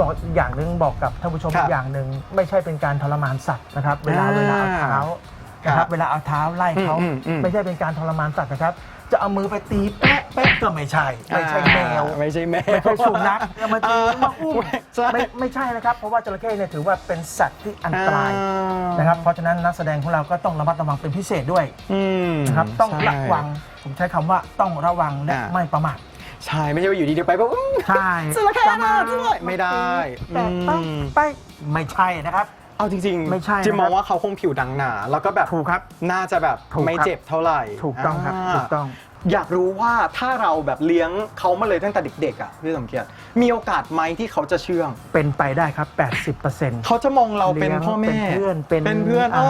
บอกอย่างหนึ่งบอกกับท่านผู้ชมครับอีกอย่างหนึ่งไม่ใช่เป็นการทรมานสัตว์นะครับ เวลาอ่าเวลาเอาเท้านะคครัรับบเวลาเอาเท้าไล่เขาอืมอืมอืม ไม่ใช่เป็นการทรมานสัตว์นะครับ จะเอามือไปตีแป๊ะแป๊ะก็ไม่ใช่ไม่ใช่แมวอ่าไม่ใช่แมว ไม่ใช่สุนัขเอามาตีมาอุ้มใช่ ไม่ไม่ใช่นะครับ เพราะว่าจระเข้เนี่ยถือว่าเป็นสัตว์ที่อันตรายอ่านะครับเพราะฉะนั้นนักแสดงของเราก็ต้องระมัดระวังเป็นพิเศษด้วยอืมนะครับต้องใช่ระวัง ผมใช้คำว่าต้องระวังและอ่า ไม่ประมาท ใช่ไม่ใช่ว่าอยู่ดีๆไปปุ๊บอื้อใช่จระเข้น่ารักจังเลยไม่ได้แต่อืมไปไม่ใช่นะครับ เอาจริงๆไม่ใช่นะครับจิมมองว่าเขาคงผิวดังหนา แล้วก็แบบถูกครับน่าจะแบบถูกครับไม่เจ็บเท่าไหร่ถูกต้องครับาถูกต้อง อยากรู้ว่าถ้าเราแบบเลี้ยงเขามาเลยตั้งแต่เด็กๆอะพี่สมเกียรติมีโอกาสไหมที่เขาจะเชื่อง เป็นไปได้ครับ 80%เขาจะมองเราเป็นลี้ยงพ่อแม่เป็นเพื่อนเป็นเป็นเพื่อนอ่าอ๋อ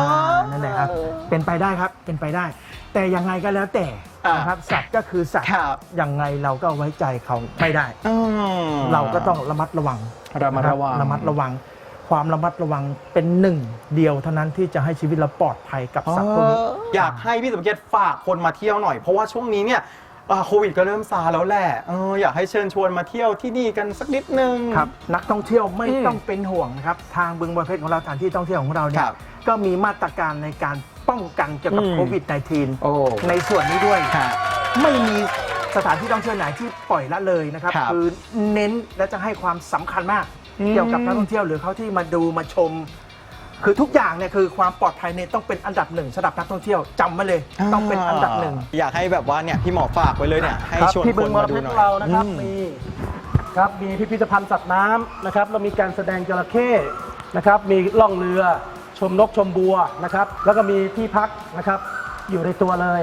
นั่นแหละครับ เป็นไปได้ครับ เป็นไปได้ แต่ยังไงก็แล้วแต่ อ่าน นะครับสัตว์ก็คือสัตว์ครับ ยังไงเราก็ไว้ใจเขาไม่ได้ อืมเราก็ต้องระมัดระวังระมัดระวัง นคบระมัดระวัง ความระมัดระวังเป็นหนึ่งเดียวเท่านั้นที่จะให้ชีวิตเราปลอดภัยกับสัตว์พวกนี้เอออยากให้พี่สมเกียรติฝากคนมาเที่ยวหน่อย เพราะว่าช่วงนี้เนี่ย อ่าโควิดก็เริ่มซาแล้วแหละเอออยากให้เชิญชวนมาเที่ยวที่นี่กันสักนิดนึง ครับนักท่องเที่ยวไม่อืมต้องเป็นห่วงนะครับ ทางบึงบรเพชรของเราสถานที่ท่องเที่ยวของเราเนี่คยรับก็มีมาตรการในการป้องกันเกี่ยวกับอืม โควิด โอ้ -19 ในส่วนนี้ด้วยครับไม่มีสถานที่ท่องเที่ยวไหนที่ปล่อยละเลยนะครับครับอเน้นและจะให้ความสำคัญมาก อืมเกี่ยวกับนักท่องเที่ยวหรือเขาที่มาดูมาชม คือทุกอย่างเนี่ยคือความปลอดภัยเนี่ยต้องเป็นอันดับหนึ่งสำหรับนักท่องเที่ยวจำไว้เลย ต้องเป็นอันดับหนึ่งอยากให้แบบว่าเนี่ยพี่หมอฝากไว้เลยเนี่ยให้ครับชวนที่คบึนงบมารดูเพชหน่รอยเรานะครับอืมีครับมีพิพิธภัณฑ์สัตว์น้ำนะครับแล้วมีการแสดงจระเข้นะครับ มีล่องเรือชมนกชมบัวนะครับ แล้วก็มีที่พักนะครับอยู่ในตัวเลย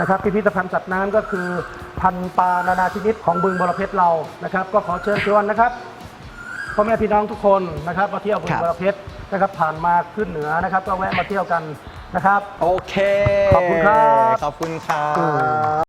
นะครับ พิพิธภัณฑ์สัตว์น้ำก็คือพันธุ์ปลานานาชนิดของบึงบรเพชรเรานะครับ ก็ขอเชิญชวนนะครับ พ่อแม่พี่น้องทุกคนนะครับมาเที่ยวบึคงรับบรเพชรนะครับผ่านมาขึ้นเหนือนะครับ ก็แวะมาเที่ยวกันนะครับ โอเค ขอบคุณครับ ขอบคุณครับ